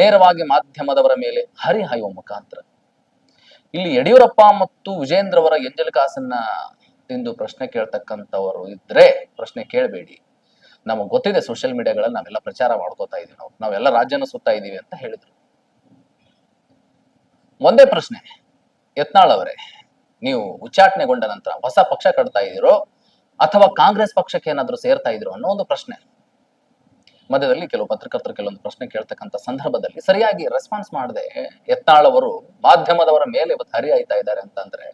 ನೇರವಾಗಿ ಮಾಧ್ಯಮದವರ ಮೇಲೆ ಹರಿಹಾಯುವ ಮುಖಾಂತರ. ಇಲ್ಲಿ ಯಡಿಯೂರಪ್ಪ ಮತ್ತು ವಿಜೇಂದ್ರ ಅವರ ಎಂಜಲ್ ಕಾಸನ್ನ ತಿಂದು ಪ್ರಶ್ನೆ ಕೇಳ್ತಕ್ಕಂಥವರು ಇದ್ರೆ ಪ್ರಶ್ನೆ ಕೇಳಬೇಡಿ. ನಮಗೆ ಗೊತ್ತಿದೆ ಸೋಷಿಯಲ್ ಮೀಡಿಯಾಗಳಲ್ಲಿ ನಾವೆಲ್ಲ ಪ್ರಚಾರ ಮಾಡ್ಕೋತಾ ಇದೀವಿ ನಾವು. ನಾವೆಲ್ಲ ರಾಜ್ಯನ ಸುತ್ತಾ ಇದೀವಿ ಅಂತ ಹೇಳಿದ್ರು. ಒಂದೇ ಪ್ರಶ್ನೆ, ಯತ್ನಾಳ್ ಅವರೇ, ನೀವು ಉಚ್ಚಾಟನೆಗೊಂಡ ನಂತರ ಹೊಸ ಪಕ್ಷ ಕಟ್ತಾ ಇದ್ದೀರೋ ಅಥವಾ ಕಾಂಗ್ರೆಸ್ ಪಕ್ಷಕ್ಕೆ ಏನಾದ್ರೂ ಸೇರ್ತಾ ಇದ್ರು ಅನ್ನೋ ಒಂದು ಪ್ರಶ್ನೆ. ಮಧ್ಯದಲ್ಲಿ ಕೆಲವು ಪತ್ರಕರ್ತರು ಕೆಲವೊಂದು ಪ್ರಶ್ನೆ ಕೇಳ್ತಕ್ಕಂಥ ಸಂದರ್ಭದಲ್ಲಿ ಸರಿಯಾಗಿ ರೆಸ್ಪಾನ್ಸ್ ಮಾಡದೆ ಎತ್ತಾಳವರು ಮಾಧ್ಯಮದವರ ಮೇಲೆ ಇವತ್ತು ಹರಿಯಾಯ್ತಾ ಇದ್ದಾರೆ ಅಂತಂದ್ರೆ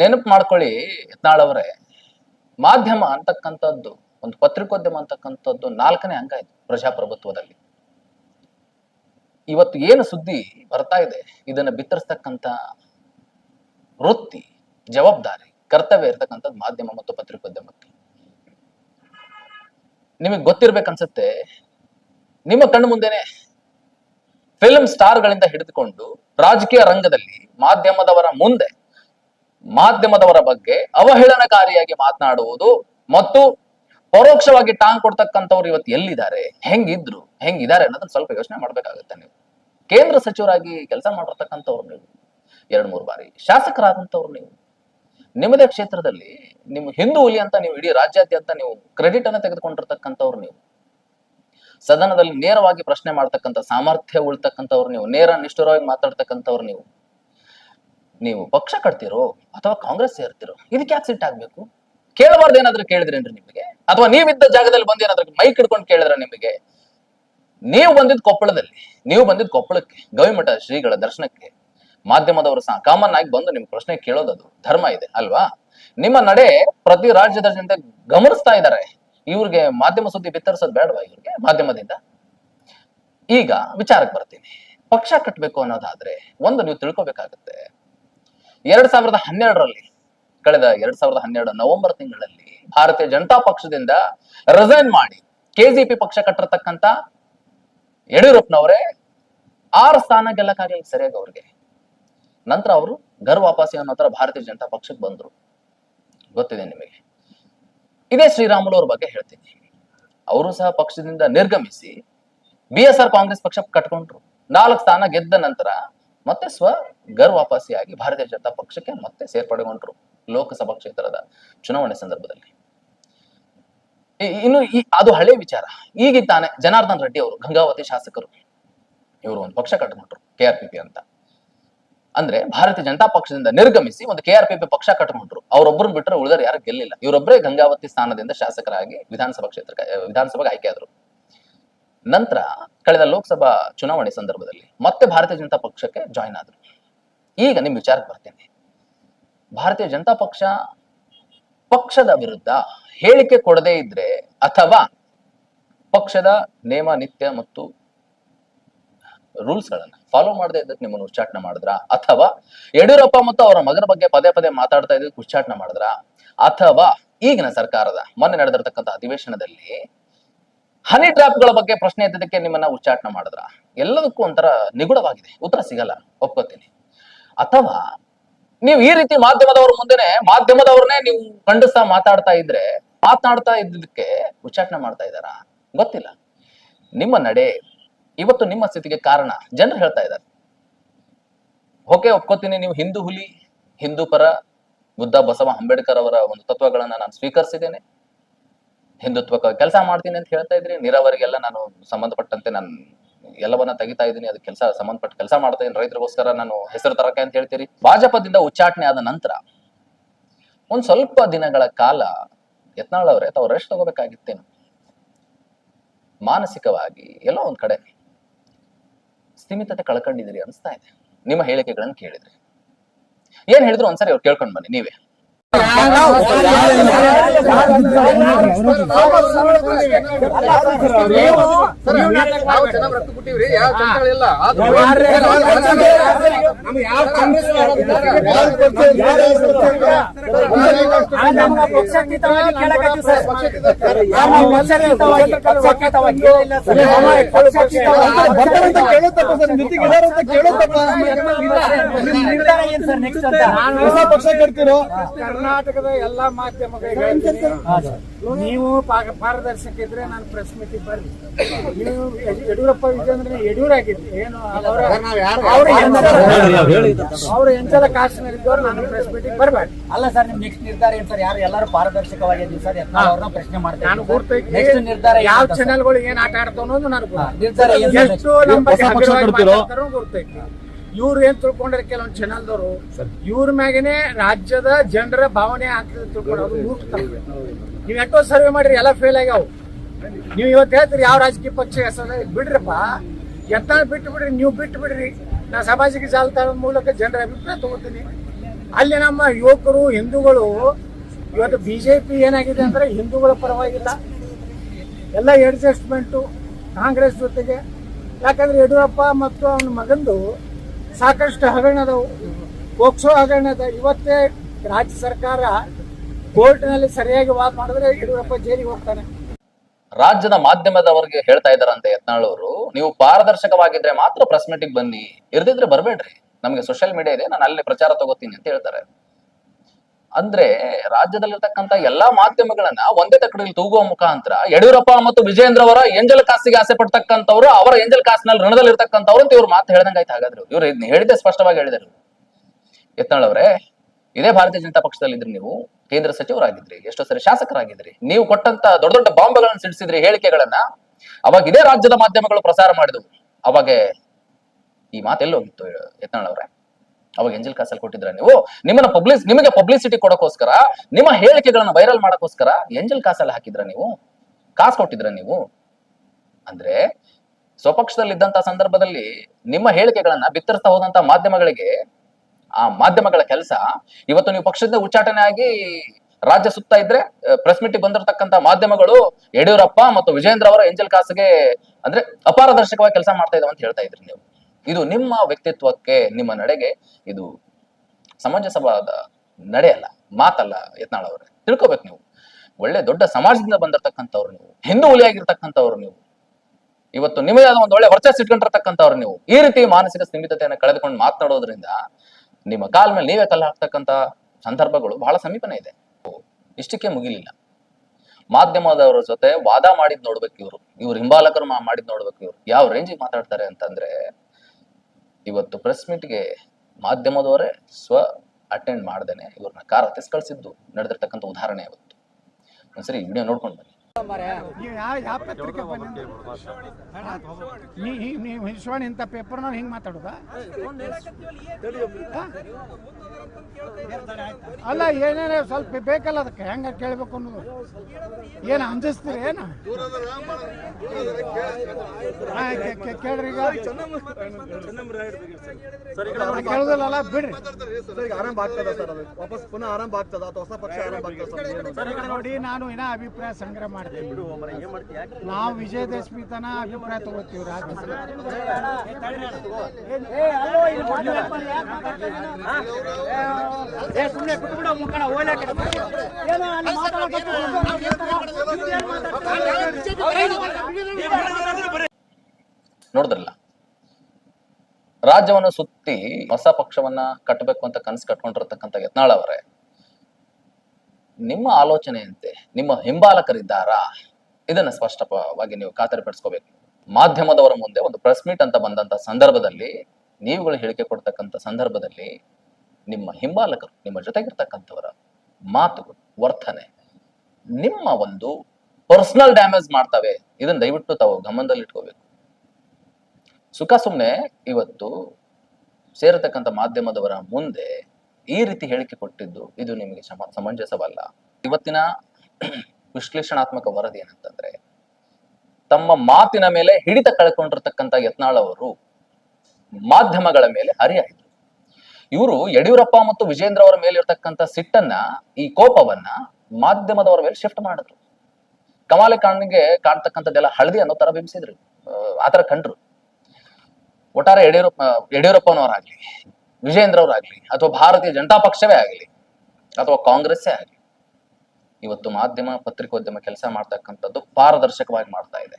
ನೆನಪು ಮಾಡ್ಕೊಳ್ಳಿ ಎತ್ತಾಳವರೇ. ಮಾಧ್ಯಮ ಅಂತಕ್ಕಂಥದ್ದು, ಒಂದು ಪತ್ರಿಕೋದ್ಯಮ ಅಂತಕ್ಕಂಥದ್ದು ನಾಲ್ಕನೇ ಅಂಗ ಇದು ಪ್ರಜಾಪ್ರಭುತ್ವದಲ್ಲಿ. ಇವತ್ತು ಏನು ಸುದ್ದಿ ಬರ್ತಾ ಇದೆ, ಇದನ್ನ ಬಿತ್ತರಿಸ್ತಕ್ಕಂಥ ವೃತ್ತಿ, ಜವಾಬ್ದಾರಿ, ಕರ್ತವ್ಯ ಇರ್ತಕ್ಕಂಥದ್ದು ಮಾಧ್ಯಮ ಮತ್ತು ಪತ್ರಿಕೋದ್ಯಮಕ್ಕೆ. ನಿಮಗೆ ಗೊತ್ತಿರ್ಬೇಕನ್ಸುತ್ತೆ. ನಿಮ್ಮ ಕಣ್ಣು ಮುಂದೆನೆ ಫಿಲ್ಮ್ ಸ್ಟಾರ್ಗಳಿಂದ ಹಿಡಿದುಕೊಂಡು ರಾಜಕೀಯ ರಂಗದಲ್ಲಿ ಮಾಧ್ಯಮದವರ ಮುಂದೆ, ಮಾಧ್ಯಮದವರ ಬಗ್ಗೆ ಅವಹೇಳನಕಾರಿಯಾಗಿ ಮಾತನಾಡುವುದು ಮತ್ತು ಪರೋಕ್ಷವಾಗಿ ಟಾಂಗ್ ಕೊಡ್ತಕ್ಕಂಥವ್ರು ಇವತ್ತು ಎಲ್ಲಿದ್ದಾರೆ, ಹೆಂಗಿದ್ರು, ಹೆಂಗಿದ್ದಾರೆ ಅನ್ನೋದನ್ನ ಸ್ವಲ್ಪ ಯೋಚನೆ ಮಾಡ್ಬೇಕಾಗುತ್ತೆ ನೀವು. ಕೇಂದ್ರ ಸಚಿವರಾಗಿ ಕೆಲಸ ಮಾಡಿರ್ತಕ್ಕಂಥವ್ರು ನೀವು. ಎರಡ್ ಮೂರು ಬಾರಿ. ಶಾಸಕರಾದಂಥವ್ರು ನೀವು. ನಿಮ್ಮದೇ ಕ್ಷೇತ್ರದಲ್ಲಿ ನಿಮ್ಮ ಹಿಂದೂ ಹುಲಿ ಅಂತ ನೀವು ಇಡೀ ರಾಜ್ಯಾದ್ಯಂತ ನೀವು ಕ್ರೆಡಿಟ್ ಅನ್ನ ತೆಗೆದುಕೊಂಡಿರ್ತಕ್ಕಂಥವ್ರು ನೀವು. ಸದನದಲ್ಲಿ ನೇರವಾಗಿ ಪ್ರಶ್ನೆ ಮಾಡ್ತಕ್ಕಂಥ ಸಾಮರ್ಥ್ಯ ಉಳ್ತಕ್ಕಂಥವ್ರು ನೀವು, ನೇರ ನಿಷ್ಠುರವಾಗಿ ಮಾತಾಡ್ತಕ್ಕಂಥವ್ರು ನೀವು. ನೀವು ಪಕ್ಷ ಕಟ್ತಿರೋ ಅಥವಾ ಕಾಂಗ್ರೆಸ್ ಸೇರ್ತಿರೋ, ಇದಕ್ಕೆ ಯಾಕೆ ಆಗ್ಬೇಕು? ಕೇಳಬಾರ್ದು ಏನಾದ್ರೂ ಕೇಳಿದ್ರೇನ್ರಿ ನಿಮಗೆ? ಅಥವಾ ನೀವಿದ್ದ ಜಾಗದಲ್ಲಿ ಬಂದು ಏನಾದ್ರೂ ಮೈಕ್ ಹಿಡ್ಕೊಂಡು ಕೇಳಿದ್ರ ನಿಮಗೆ? ನೀವು ಬಂದಿದ್ದ ಕೊಪ್ಪಳದಲ್ಲಿ, ನೀವು ಬಂದಿದ್ದ ಕೊಪ್ಪಳಕ್ಕೆ, ಗವಿಮಠ ಶ್ರೀಗಳ ದರ್ಶನಕ್ಕೆ ಮಾಧ್ಯಮದವರು ಸಹ ಕಾಮನ್ ಆಗಿ ಬಂದು ನಿಮ್ ಪ್ರಶ್ನೆ ಕೇಳೋದದು. ಧರ್ಮ ಇದೆ, ಅಲ್ವಾ? ನಿಮ್ಮ ನಡೆ ಪ್ರತಿ ರಾಜ್ಯದ ಜನತೆ ಗಮನಿಸ್ತಾ ಇದ್ದಾರೆ. ಇವ್ರಿಗೆ ಮಾಧ್ಯಮ ಸುದ್ದಿ ಬಿತ್ತರಿಸೋದು ಬೇಡವಾ ಇವ್ರಿಗೆ? ಮಾಧ್ಯಮದಿಂದ? ಈಗ ವಿಚಾರಕ್ಕೆ ಬರ್ತೀನಿ. ಪಕ್ಷ ಕಟ್ಟಬೇಕು ಅನ್ನೋದಾದ್ರೆ ಒಂದು ನೀವು ತಿಳ್ಕೊಬೇಕಾಗತ್ತೆ. ಎರಡ್ ಸಾವಿರದ ಹನ್ನೆರಡರಲ್ಲಿ, ಕಳೆದ ಎರಡ್ ಸಾವಿರದ ಹನ್ನೆರಡು ನವೆಂಬರ್ ತಿಂಗಳಲ್ಲಿ ಭಾರತೀಯ ಜನತಾ ಪಕ್ಷದಿಂದ ರಿಸೈನ್ ಮಾಡಿ ಕೆಜಿಪಿ ಪಕ್ಷ ಕಟ್ಟಿರ್ತಕ್ಕಂತ ಯಡಿಯೂರಪ್ಪನವರೇ ಆರು ಸ್ಥಾನ ಗೆಲ್ಲಕ್ಕಾಗಲಿಲ್ಲ ಸರಿಯಾಗಿ ಅವ್ರಿಗೆ ನಂತರ ಅವರು ಗರ್ ವಾಪಾಸಿ ಅನ್ನೋ ತರ ಭಾರತೀಯ ಜನತಾ ಪಕ್ಷಕ್ಕೆ ಬಂದ್ರು. ಗೊತ್ತಿದೆ ನಿಮಗೆ. ಇದೇ ಶ್ರೀರಾಮುಲು ಅವ್ರ ಬಗ್ಗೆ ಹೇಳ್ತೀನಿ. ಅವರು ಸಹ ಪಕ್ಷದಿಂದ ನಿರ್ಗಮಿಸಿ ಬಿ ಎಸ್ ಆರ್ ಕಾಂಗ್ರೆಸ್ ಪಕ್ಷ ಕಟ್ಕೊಂಡ್ರು. ನಾಲ್ಕು ಸ್ಥಾನ ಗೆದ್ದ ನಂತರ ಮತ್ತೆ ಸ್ವ ಗರ್ ವಾಪಸಿಯಾಗಿ ಭಾರತೀಯ ಜನತಾ ಪಕ್ಷಕ್ಕೆ ಮತ್ತೆ ಸೇರ್ಪಡೆಗೊಂಡ್ರು ಲೋಕಸಭಾ ಕ್ಷೇತ್ರದ ಚುನಾವಣೆ ಸಂದರ್ಭದಲ್ಲಿ. ಇನ್ನು ಈ, ಅದು ಹಳೆ ವಿಚಾರ. ಈಗ ಜನಾರ್ದನ್ ರೆಡ್ಡಿ ಅವರು, ಗಂಗಾವತಿ ಶಾಸಕರು. ಇವರು ಒಂದು ಪಕ್ಷ ಕಟ್ಕೊಂಡ್ರು, ಕೆ ಆರ್ ಪಿ ಪಿ ಅಂತ. ಅಂದ್ರೆ ಭಾರತೀಯ ಜನತಾ ಪಕ್ಷದಿಂದ ನಿರ್ಗಮಿಸಿ ಒಂದು ಪಿ ಪಕ್ಷ ಕಟ್ಕೊಂಡ್ರು ಅವ್ರೊಬ್ಬರು ಬಿಟ್ಟರೆ ಉಳಿದರೆ ಯಾರು ಗೆಲ್ಲಿಲ್ಲ. ಇವರೊಬ್ಬರೇ ಗಂಗಾವತಿ ಸ್ಥಾನದಿಂದ ಶಾಸಕರಾಗಿ ವಿಧಾನಸಭಾ ಕ್ಷೇತ್ರ ವಿಧಾನಸಭೆಗೆ ಆಯ್ಕೆ ಆದ್ರು. ನಂತರ ಕಳೆದ ಲೋಕಸಭಾ ಚುನಾವಣೆ ಸಂದರ್ಭದಲ್ಲಿ ಮತ್ತೆ ಭಾರತೀಯ ಜನತಾ ಪಕ್ಷಕ್ಕೆ ಜಾಯಿನ್ ಆದ್ರು. ಈಗ ನಿಮ್ ವಿಚಾರಕ್ಕೆ ಬರ್ತೇನೆ. ಭಾರತೀಯ ಜನತಾ ಪಕ್ಷ ಪಕ್ಷದ ವಿರುದ್ಧ ಹೇಳಿಕೆ ಕೊಡದೇ ಇದ್ರೆ ಅಥವಾ ಪಕ್ಷದ ನೇಮ, ನಿತ್ಯ ಮತ್ತು ರೂಲ್ಸ್ ಗಳನ್ನ ಫಾಲೋ ಮಾಡದೇ ಇದ್ದಕ್ಕೆ ನಿಮ್ಮನ್ನು ಉಚ್ಚಾಟನೆ ಮಾಡಿದ್ರ? ಅಥವಾ ಯಡಿಯೂರಪ್ಪ ಮತ್ತು ಅವರ ಮಗನ ಬಗ್ಗೆ ಪದೇ ಪದೇ ಮಾತಾಡ್ತಾ ಇದ್ದಕ್ಕೆ ಉಚ್ಚಾಟನೆ ಮಾಡಿದ್ರ? ಅಥವಾ ಈಗಿನ ಸರ್ಕಾರದ ಮೊನ್ನೆ ನಡೆದಿರ್ತಕ್ಕಂಥ ಅಧಿವೇಶನದಲ್ಲಿ ಹನಿ ಟ್ರಾಪ್ಗಳ ಬಗ್ಗೆ ಪ್ರಶ್ನೆ ಎತ್ತಿದ್ದಕ್ಕೆ ನಿಮ್ಮನ್ನ ಉಚ್ಚಾಟನೆ ಮಾಡಿದ್ರ? ಎಲ್ಲದಕ್ಕೂ ಒಂಥರ ನಿಗೂಢವಾಗಿದೆ. ಉತ್ತರ ಸಿಗಲ್ಲ. ಒಪ್ಕೋತೀನಿ. ಅಥವಾ ನೀವು ಈ ರೀತಿ ಮಾಧ್ಯಮದವ್ರ ಮುಂದೆನೆ, ಮಾಧ್ಯಮದವ್ರನ್ನೇ ನೀವು ಖಂಡಿಸ್ತಾ ಮಾತಾಡ್ತಾ ಇದ್ರೆ ಮಾತನಾಡ್ತಾ ಇದ್ದಕ್ಕೆ ಉಚ್ಚಾಟನೆ ಮಾಡ್ತಾ ಇದ್ದಾರಾ? ಗೊತ್ತಿಲ್ಲ. ನಿಮ್ಮ ನಡೆ ಇವತ್ತು ನಿಮ್ಮ ಸ್ಥಿತಿಗೆ ಕಾರಣ, ಜನರು ಹೇಳ್ತಾ ಇದ್ದಾರೆ. ಓಕೆ, ಒಪ್ಕೋತೀನಿ, ನೀವು ಹಿಂದೂ ಹುಲಿ, ಹಿಂದೂ ಪರ, ಬುದ್ಧ ಬಸವ ಅಂಬೇಡ್ಕರ್ ಅವರ ಒಂದು ತತ್ವಗಳನ್ನ ನಾನು ಸ್ವೀಕರಿಸಿದ್ದೇನೆ. ಹಿಂದುತ್ವಕ್ಕೆ ಕೆಲಸ ಮಾಡ್ತೀನಿ ಅಂತ ಹೇಳ್ತಾ ಇದ್ರಿ, ನೀರಾವರಿಗೆಲ್ಲ ನಾನು ಸಂಬಂಧಪಟ್ಟಂತೆ ನಾನು ಎಲ್ಲವನ್ನ ತೆಗಿತಾ ಇದ್ದೀನಿ, ಅದಕ್ಕೆ ಕೆಲಸ, ಸಂಬಂಧಪಟ್ಟ ಕೆಲಸ ಮಾಡ್ತಾ ಇದ್ದೀನಿ. ರೈತರಿಗೋಸ್ಕರ ನಾನು ಹೆಸರು ತರಕೆ ಅಂತ ಹೇಳ್ತೀರಿ. ಭಾಜಪದಿಂದ ಉಚ್ಚಾಟನೆ ಆದ ನಂತರ, ಒಂದ್ ಸ್ವಲ್ಪ ದಿನಗಳ ಕಾಲ ಯತ್ನಾಳ್ ಅವರೇ ತಾವು ರೆಸ್ಟ್ ತಗೋಬೇಕಾಗಿತ್ತೇನು? ಮಾನಸಿಕವಾಗಿ ಎಲ್ಲೋ ಒಂದ್ ಕಡೆ ಸ್ಥಿಮಿತತೆ ಕಳ್ಕೊಂಡಿದ್ದೀರಿ ಅನಿಸ್ತಾ ಇದೆ. ನಿಮ್ಮ ಹೇಳಿಕೆಗಳನ್ನು ಕೇಳಿದ್ರೆ. ಏನ್ ಹೇಳಿದ್ರು ಒಂದ್ಸರಿ ಅವ್ರು ಕೇಳ್ಕೊಂಡ್ ಬನ್ನಿ ನೀವೇ. ಪಕ್ಷ ಕಟ್ತಿರೋ ಕರ್ನಾಟಕದ ಎಲ್ಲಾ ಮಾಧ್ಯಮಗಳಿಗೆ ನೀವು ಪಾ- ಪಾರದರ್ಶಕ ಇದ್ರೆ ನಾನು ಪ್ರೆಸ್ ಮೀಟಿಂಗ್ ಬರ್ರಿ ನೀವು ಯಡಿಯೂರಪ್ಪ ಇದ್ರೆ ಯಡಿಯೂರ್ ಆಗಿದ್ರಿ. ಏನು ಅವರ ಅವ್ರ ಎಂಚಲ ಇದ್ದವರು ನಾನು ಪ್ರೆಸ್ ಮೀಟಿಂಗ್ ಬರ್ಬೇಡಿ ಅಲ್ಲ ಸರ್ ನಿಮ್ ನೆಕ್ಸ್ಟ್ ನಿರ್ಧಾರ ಏನ್ ಸರ್? ಯಾರು ಎಲ್ಲರೂ ಪಾರದರ್ಶಕವಾಗಿದ್ದೀವಿ ಸರ್? ಅವ್ರನ್ನ ಪ್ರಶ್ನೆ ಮಾಡ್ತಾರೆ ನಾನು ಗುರ್ತೈತಿ ನೆಕ್ಸ್ಟ್ ನಿರ್ಧಾರ ಯಾವ? ಚಾನೆಲ್ಗಳು ಏನ್ ಆಟ ಆಡ್ತಾವ ಅನ್ನೋದು ಗೊತ್ತು. ನಿರ್ಧಾರ ಎಷ್ಟು ನಮ್ಮ ಬಗ್ಗೆ ಹೊಸ ಇವ್ರು ಏನ್ ತಿಳ್ಕೊಂಡ್ರೆ ಕೆಲವೊಂದು ಚಾನೆಲ್ದವರು ಇವ್ರ ಮ್ಯಾಗೇನೆ ರಾಜ್ಯದ ಜನರ ಭಾವನೆ ಆಗ್ತದೆ ತಿಳ್ಕೊಂಡ್ರೆ ನೀವ್ ಎಷ್ಟೋ ಸರ್ವೆ ಮಾಡಿರಿ ಎಲ್ಲ ಫೇಲ್ ಆಗ್ಯಾವ. ನೀವು ಇವತ್ತು ಹೇಳ್ತೀರಿ ಯಾವ ರಾಜಕೀಯ ಪಕ್ಷ ಹೆಸರು ಬಿಡ್ರಪ್ಪ. ಎತ್ತ ಬಿಟ್ಟು ಬಿಡ್ರಿ ನೀವು ಬಿಟ್ಟು ಬಿಡ್ರಿ. ನಾ ಸಾಮಾಜಿಕ ಜಾಲತಾಣದ ಮೂಲಕ ಜನರ ಅಭಿಪ್ರಾಯ ತಗೋತೀನಿ. ಅಲ್ಲಿ ನಮ್ಮ ಯುವಕರು ಹಿಂದೂಗಳು ಇವತ್ತು ಬಿಜೆಪಿ ಏನಾಗಿದೆ ಅಂದ್ರೆ ಹಿಂದೂಗಳ ಪರವಾಗಿಲ್ಲ. ಎಲ್ಲ ಅಡ್ಜಸ್ಟ್ಮೆಂಟು ಕಾಂಗ್ರೆಸ್ ಜೊತೆಗೆ. ಯಾಕಂದ್ರೆ ಯಡಿಯೂರಪ್ಪ ಮತ್ತು ಅವನ ಮಗಂದು ಸಾಕಷ್ಟು ಹಗರಣ ಅದಾವು ಪೋಕ್ಸೋ ಹಗರಣ ಅದ ಇವತ್ತೇ ರಾಜ್ಯ ಸರ್ಕಾರ ಕೋರ್ಟ್ನಲ್ಲಿ ಸರಿಯಾಗಿ ವಾದ ಮಾಡಿದ್ರೆ ಯಡಿಯೂರಪ್ಪ ಜೈಲಿಗೆ ಹೋಗ್ತಾನೆ. ರಾಜ್ಯದ ಮಾಧ್ಯಮದವರಿಗೆ ಹೇಳ್ತಾ ಇದ್ದಾರಂತೆ ಯತ್ನಾಳವರು ನೀವು ಪಾರದರ್ಶಕವಾಗಿದ್ರೆ ಮಾತ್ರ ಪ್ರೆಸ್ ಮೀಟಿಂಗ್ ಬನ್ನಿ, ಇರ್ದಿದ್ರೆ ಬರ್ಬೇಡ್ರಿ. ನಮಗೆ ಸೋಷಿಯಲ್ ಮೀಡಿಯಾ ಇದೆ, ನಾನು ಅಲ್ಲಿ ಪ್ರಚಾರ ತಗೋತೀನಿ ಅಂತ ಹೇಳ್ತಾರೆ. ಅಂದ್ರೆ ರಾಜ್ಯದಲ್ಲಿರ್ತಕ್ಕಂತ ಎಲ್ಲಾ ಮಾಧ್ಯಮಗಳನ್ನ ಒಂದೇ ತಕ್ಕಡಿಯಲ್ಲಿ ತೂಗುವ ಮುಖಾಂತರ ಯಡಿಯೂರಪ್ಪ ಮತ್ತು ವಿಜಯೇಂದ್ರ ಅವರ ಎಂಜಲ್ ಕಾಸಿಗೆ ಆಸೆ ಪಡ್ತಕ್ಕಂಥವ್ರು, ಅವರ ಎಂಜಲ್ ಕಾಸಿನಲ್ಲಿ ಋಣದಲ್ಲಿ ಇರ್ತಕ್ಕಂಥವ್ರು ಅಂತ ಇವ್ರು ಮಾತು ಹೇಳ್ದಂಗಾಯ್ತು ಹಾಗಾದ್ರೆ. ಇವ್ರು ಇದನ್ನ ಹೇಳಿದೆ ಸ್ಪಷ್ಟವಾಗಿ ಹೇಳಿದರು ಎತ್ನಾಳವ್ರೆ ಇದೇ ಭಾರತೀಯ ಜನತಾ ಪಕ್ಷದಲ್ಲಿ ಇದ್ರಿ ನೀವು ಕೇಂದ್ರ ಸಚಿವರಾಗಿದ್ರಿ, ಎಷ್ಟೋ ಸರಿ ಶಾಸಕರಾಗಿದ್ರಿ. ನೀವು ಕೊಟ್ಟಂತ ದೊಡ್ಡ ದೊಡ್ಡ ಬಾಂಬ್ಗಳನ್ನು ಸಿಡಿಸಿದ್ರಿ, ಹೇಳಿಕೆಗಳನ್ನ ಅವಾಗ ಇದೇ ರಾಜ್ಯದ ಮಾಧ್ಯಮಗಳು ಪ್ರಸಾರ ಮಾಡಿದವು. ಅವಾಗ ಈ ಮಾತೆಲ್ಲೋಗಿತ್ತು, ಯತ್ನಾಳ್ ಅವಾಗ ಎಂಜಲ್ ಕಾಸಲ್ಲಿ ಕೊಟ್ಟಿದ್ರ ನೀವು. ನಿಮ್ಮನ್ನ ಪಬ್ಲಿಸ್ ನಿಮಗೆ ಪಬ್ಲಿಸಿಟಿ ಕೊಡೋಕೋಸ್ಕರ, ನಿಮ್ಮ ಹೇಳಿಕೆಗಳನ್ನ ವೈರಲ್ ಮಾಡೋಕ್ಕೋಸ್ಕರ ಎಂಜಲ್ ಕಾಸಲ್ಲಿ ಹಾಕಿದ್ರ ನೀವು, ಕಾಸು ಕೊಟ್ಟಿದ್ರ ನೀವು. ಅಂದ್ರೆ ಸ್ವಪಕ್ಷದಲ್ಲಿ ಇದ್ದಂತ ಸಂದರ್ಭದಲ್ಲಿ ನಿಮ್ಮ ಹೇಳಿಕೆಗಳನ್ನ ಬಿತ್ತರಿಸ್ತಾ ಹೋದಂತ ಮಾಧ್ಯಮಗಳಿಗೆ, ಆ ಮಾಧ್ಯಮಗಳ ಕೆಲಸ, ಇವತ್ತು ನೀವು ಪಕ್ಷದಿಂದ ಉಚ್ಚಾಟನೆ ಆಗಿ ರಾಜ್ಯ ಸುತ್ತಾ ಇದ್ರೆ ಪ್ರೆಸ್ ಮೀಟಿಗೆ ಬಂದಿರತಕ್ಕಂತ ಮಾಧ್ಯಮಗಳು ಯಡಿಯೂರಪ್ಪ ಮತ್ತು ವಿಜೇಂದ್ರ ಅವರ ಎಂಜಲ್ ಕಾಸಿಗೆ ಅಂದ್ರೆ ಅಪಾರದರ್ಶಕವಾಗಿ ಕೆಲಸ ಮಾಡ್ತಾ ಇದಾವೆ ಅಂತ ಹೇಳ್ತಾ ಇದ್ರಿ ನೀವು. ಇದು ನಿಮ್ಮ ವ್ಯಕ್ತಿತ್ವಕ್ಕೆ, ನಿಮ್ಮ ನಡೆಗೆ ಇದು ಸಮಂಜಸವಾದ ನಡೆಯಲ್ಲ ಮಾತಲ್ಲ ಯತ್ನಾಳ್ ಅವ್ರೆ. ತಿಳ್ಕೊಬೇಕು ನೀವು. ಒಳ್ಳೆ ದೊಡ್ಡ ಸಮಾಜದಿಂದ ಬಂದಿರತಕ್ಕಂಥವ್ರು ನೀವು. ಹಿಂದೂ ಹುಲಿಯಾಗಿರ್ತಕ್ಕಂಥವ್ರು ನೀವು. ಇವತ್ತು ನಿಮಗೆ ಆದ ಒಂದು ಒಳ್ಳೆ ವರ್ಚಸ್ ಇಟ್ಕೊಂಡಿರ್ತಕ್ಕಂಥವ್ರು ನೀವು. ಈ ರೀತಿ ಮಾನಸಿಕ ಸ್ಥಿಮಿತತೆಯನ್ನು ಕಳೆದುಕೊಂಡು ಮಾತನಾಡೋದ್ರಿಂದ ನಿಮ್ಮ ಕಾಲ್ ಮೇಲೆ ನೀವೇ ಕಲ್ಲು ಹಾಕ್ತಕ್ಕಂಥ ಸಂದರ್ಭಗಳು ಬಹಳ ಸಮೀಪನ ಇದೆ. ಇಷ್ಟಕ್ಕೆ ಮುಗಿಲಿಲ್ಲ. ಮಾಧ್ಯಮದವರ ಜೊತೆ ವಾದ ಮಾಡಿದ್ ನೋಡ್ಬೇಕು ಇವರು. ಇವ್ರ ಹಿಂಬಾಲಕರು ಮಾಡಿದ್ ನೋಡ್ಬೇಕು ಇವ್ರು. ಯಾವ ರೇಂಜಿಗೆ ಮಾತಾಡ್ತಾರೆ ಅಂತಂದ್ರೆ ಇವತ್ತು ಪ್ರೆಸ್ ಮೀಟ್ಗೆ ಮಾಧ್ಯಮದವರೇ ಸ್ವ ಅಟೆಂಡ್ ಮಾಡ್ದೇನೆ. ಇವ್ರನ್ನ ಕಾರ್ ಹತ್ತಿಸ್ ಕಳಿಸಿದ್ದು ನಡೆದಿರ್ತಕ್ಕಂಥ ಉದಾಹರಣೆ ಇವತ್ತು. ಒಂದ್ಸರಿ ವಿಡಿಯೋ ನೋಡ್ಕೊಂಡು ಬನ್ನಿ. ಯಾವ ಯಾವ ಪತ್ರಿಕೆ ಬಂದಿದ್ದು ನೀ ಹಿ- ನೀವು ಹಿಂಸವಾಣಿ ಇಂಥ ಪೇಪರ್ನ ಹಿಂಗೆ ಮಾತಾಡೋದಾ? ಅಲ್ಲ ಏನೇನು ಸ್ವಲ್ಪ ಬೇಕಲ್ಲ ಅದಕ್ಕೆ. ಹೆಂಗ ಕೇಳ್ಬೇಕು ಅನ್ನೋದು. ಏನು ಅಂಜಿಸ್ತೀರಿ ಏನು? ಕೇಳ್ರಿ ಈಗ. ಕೇಳೋದಿಲ್ಲಲ್ಲ ಬಿಡ್ರಿ. ಸರ್ ಈಗ ಆರಂಭ ಆಗ್ತದ ಸರ್ ಅದು. ವಾಪಸ್ ಪುನಃ ಆರಂಭ ಆಗ್ತದ ಅಥವಾ ಹೊಸ ಪಕ್ಷ ಆರಂಭ ಆಗ್ತದ? ನೋಡಿ ನಾನು ಇನ್ನ ಅಭಿಪ್ರಾಯ ಸಂಗ್ರಹ ಮಾಡ್ತೀನಿ ನಾವು ವಿಜಯದಶಮಿ ತನ ಅಭಿಪ್ರಾಯ ತಗೋತೀವಿ ರಾಜ್ಯ ನೋಡಿದ್ರಲ್ಲ? ರಾಜ್ಯವನ್ನು ಸುತ್ತಿ ಹೊಸ ಪಕ್ಷವನ್ನ ಕಟ್ಟಬೇಕು ಅಂತ ಕನಸು ಕಟ್ಕೊಂಡಿರ್ತಕ್ಕಂಥ ಯತ್ನಾಳ್ ಅವರೇ ನಿಮ್ಮ ಆಲೋಚನೆಯಂತೆ ನಿಮ್ಮ ಹಿಂಬಾಲಕರಿದ್ದಾರಾ? ಇದನ್ನ ಸ್ಪಷ್ಟವಾಗಿ ನೀವು ಖಾತರಿಪಡಿಸ್ಕೋಬೇಕು. ಮಾಧ್ಯಮದವರ ಮುಂದೆ ಒಂದು ಪ್ರೆಸ್ ಮೀಟ್ ಅಂತ ಬಂದಂತ ಸಂದರ್ಭದಲ್ಲಿ, ನೀವುಗಳು ಹೇಳಿಕೆ ಕೊಡ್ತಕ್ಕಂಥ ಸಂದರ್ಭದಲ್ಲಿ ನಿಮ್ಮ ಹಿಂಬಾಲಕರು, ನಿಮ್ಮ ಜೊತೆಗಿರ್ತಕ್ಕಂಥವರ ಮಾತುಗಳು, ವರ್ತನೆ ನಿಮ್ಮ ಒಂದು ಪರ್ಸನಲ್ ಡ್ಯಾಮೇಜ್ ಮಾಡ್ತವೆ. ಇದನ್ನ ದಯವಿಟ್ಟು ತಾವು ಗಮನದಲ್ಲಿ ಇಟ್ಕೋಬೇಕು ಸುಖ ಸುಮ್ಮನೆ ಇವತ್ತು ಸೇರತಕ್ಕಂಥ ಮಾಧ್ಯಮದವರ ಮುಂದೆ ಈ ರೀತಿ ಹೇಳಿಕೆ ಕೊಟ್ಟಿದ್ದು ಇದು ನಿಮಗೆ ಸಮ, ಸಮಂಜಸವಲ್ಲ. ಇವತ್ತಿನ ವಿಶ್ಲೇಷಣಾತ್ಮಕ ವರದಿ ಏನಂತಂದ್ರೆ, ತಮ್ಮ ಮಾತಿನ ಮೇಲೆ ಹಿಡಿತ ಕಳ್ಕೊಂಡಿರ್ತಕ್ಕಂಥ ಯತ್ನಾಳ್ ಅವರು ಮಾಧ್ಯಮಗಳ ಮೇಲೆ ಹರಿಯಾಯಿತು ಇವರು ಯಡಿಯೂರಪ್ಪ ಮತ್ತು ವಿಜೇಂದ್ರ ಅವರ ಮೇಲೆ ಇರತಕ್ಕಂಥ ಸಿಟ್ಟನ್ನ, ಈ ಕೋಪವನ್ನ ಮಾಧ್ಯಮದವರ ಮೇಲೆ ಶಿಫ್ಟ್ ಮಾಡಿದ್ರು. ಕಮಾಲೆ ಕಾಣ್ಗೆ ಕಾಣ್ತಕ್ಕಂಥದ್ದೆಲ್ಲ ಹಳದಿ ಅನ್ನೋ ತರ ಬಿಂಬಿಸಿದ್ರು. ಆತರ ಕಂಡ್ರು. ಒಟ್ಟಾರೆ ಯಡಿಯೂರಪ್ಪ, ಯಡಿಯೂರಪ್ಪನವರಾಗ್ಲಿ ವಿಜೇಂದ್ರ ಅವರಾಗ್ಲಿ ಅಥವಾ ಭಾರತೀಯ ಜನತಾ ಪಕ್ಷವೇ ಆಗಲಿ ಅಥವಾ ಕಾಂಗ್ರೆಸ್ಸೇ ಆಗಲಿ, ಇವತ್ತು ಮಾಧ್ಯಮ ಪತ್ರಿಕೋದ್ಯಮ ಕೆಲಸ ಮಾಡ್ತಕ್ಕಂಥದ್ದು ಪಾರದರ್ಶಕವಾಗಿ ಮಾಡ್ತಾ ಇದೆ.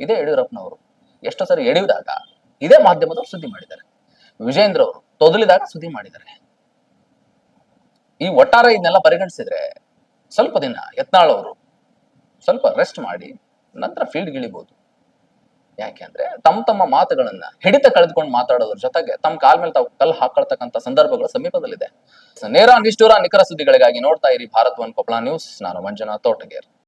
ಇದೇ ಯಡಿಯೂರಪ್ಪನವರು ಎಷ್ಟೋ ಸರಿ ಎಳೆಯುವಾಗ ಇದೇ ಮಾಧ್ಯಮದವರು ಸುದ್ದಿ ಮಾಡಿದ್ದಾರೆ. ವಿಜೇಂದ್ರ ಅವರು ತೊದಲಿದಾಗ ಸುದ್ದಿ ಮಾಡಿದ್ದಾರೆ. ಈ ಒಟ್ಟಾರೆ ಇದನ್ನೆಲ್ಲ ಪರಿಗಣಿಸಿದ್ರೆ ಸ್ವಲ್ಪ ದಿನ ಯತ್ನಾಳ್ ಅವರು ಸ್ವಲ್ಪ ರೆಸ್ಟ್ ಮಾಡಿ, ನಂತರ ಫೀಲ್ಡ್ ಇಳಿಬಹುದು ಯಾಕೆಂದ್ರೆ ತಮ್ಮ ತಮ್ಮ ಮಾತುಗಳನ್ನ ಹಿಡಿತ ಕಳೆದುಕೊಂಡು ಮಾತಾಡೋದ್ರ ಜೊತೆಗೆ ತಮ್ಮ ಕಾಲ್ ಮೇಲೆ ತಾವು ಕಲ್ಲು ಹಾಕೊಳ್ತಕ್ಕಂಥ ಸಂದರ್ಭಗಳು ಸಮೀಪದಲ್ಲಿದೆ. ನೇರ, ನಿಷ್ಠೂರ, ನಿಖರ ಸುದ್ದಿಗಳಿಗಾಗಿ ನೋಡ್ತಾ ಇರಿ ಭಾರತ್ ಒನ್ ಕೊಪ್ಪಳ ನ್ಯೂಸ್. ನಾನು ಮಂಜುನಾಥ್ ತೋಟಗೇರ್.